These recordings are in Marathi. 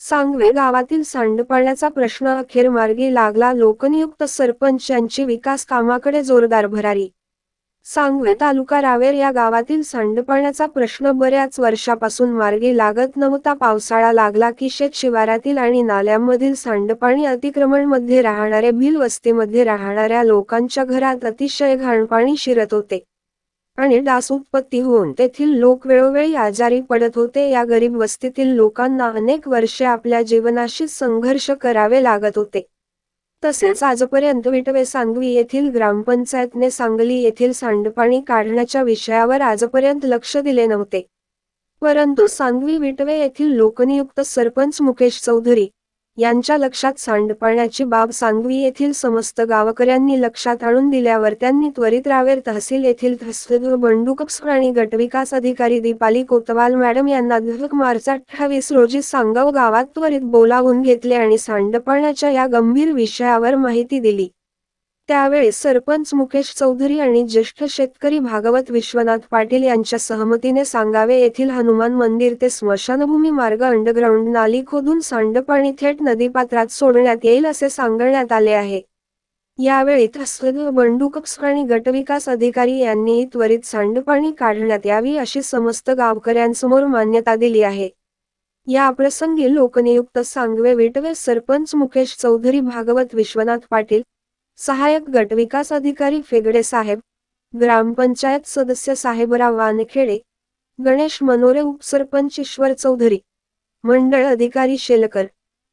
सांगवे गावातील सांडपाण्याचा प्रश्न अखेर मार्गी लागला. लोकनियुक्त सरपंच यांची विकास कामाकडे जोरदार भरारी. सांगवे तालुका रावेर या गावातील सांडपाण्याचा प्रश्न बऱ्याच वर्षापासून मार्गी लागत नव्हता. पावसाळा लागला की शेत शिवारातील आणि नाल्यांमधील सांडपाणी अतिक्रमणमध्ये राहणाऱ्या भिल वस्तीमध्ये राहणाऱ्या लोकांच्या घरात अतिशय घाणपाणी शिरत होते. आणि डास उत्पत्ती होऊन तेथील लोक वेळोवेळी आजारी पडत होते. या गरीब वस्तीतील लोकांना अनेक वर्षे आपल्या जीवनाशी संघर्ष करावे लागत होते. तसेच आजपर्यंत विटवे सांगवी येथील ग्रामपंचायतने सांगली येथील सांडपाणी काढण्याच्या विषयावर आजपर्यंत लक्ष दिले नव्हते. परंतु सांगवी विटवे येथील लोकनियुक्त सरपंच मुकेश चौधरी यांच्या लक्षात सांडपाण्याची बाब सांगवी येथील समस्त गावकऱ्यांनी लक्षात आणून दिल्यावर त्यांनी त्वरित रावेर तहसील येथील तहसीलदार बंडू आणि गटविकास अधिकारी दीपाली कोतवाल मॅडम यांना दिनांक मार्च अठ्ठावीस रोजी सांगव गावात त्वरित बोलावून घेतले आणि सांडपाण्याच्या या गंभीर विषयावर माहिती दिली. त्यावेळी सरपंच मुकेश चौधरी आणि ज्येष्ठ शेतकरी भागवत विश्वनाथ पाटील यांच्या सहमतीने सांगावे येथील हनुमान मंदिर ते स्मशानभूमी मार्ग अंडरग्राऊंड नाली खोदून सांडपाणी थेट नदीपात्रात सोडण्यात येईल असे सांगण्यात आले आहे. यावेळी तहसीलदार बंडू आणि गटविकास अधिकारी यांनीही त्वरित सांडपाणी काढण्यात यावी अशी समस्त गावकऱ्यांसमोर मान्यता दिली आहे. या प्रसंगी लोकनियुक्त सांगवे विटवे सरपंच मुकेश चौधरी भागवत विश्वनाथ पाटील सहाय्यक गटविकास अधिकारी फेगडे साहेब ग्रामपंचायत सदस्य साहेबराव वानखेडे गणेश मनोरे उपसरपंच ईश्वर चौधरी मंडळ अधिकारी शेलकर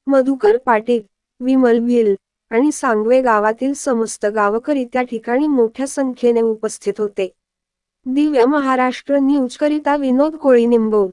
मधुकर पाटील विमल भिल आणि सांगवे गावातील समस्त गावकरी त्या ठिकाणी मोठ्या संख्येने उपस्थित होते. दिव्य महाराष्ट्र न्यूज करिता विनोद कोळी निंबो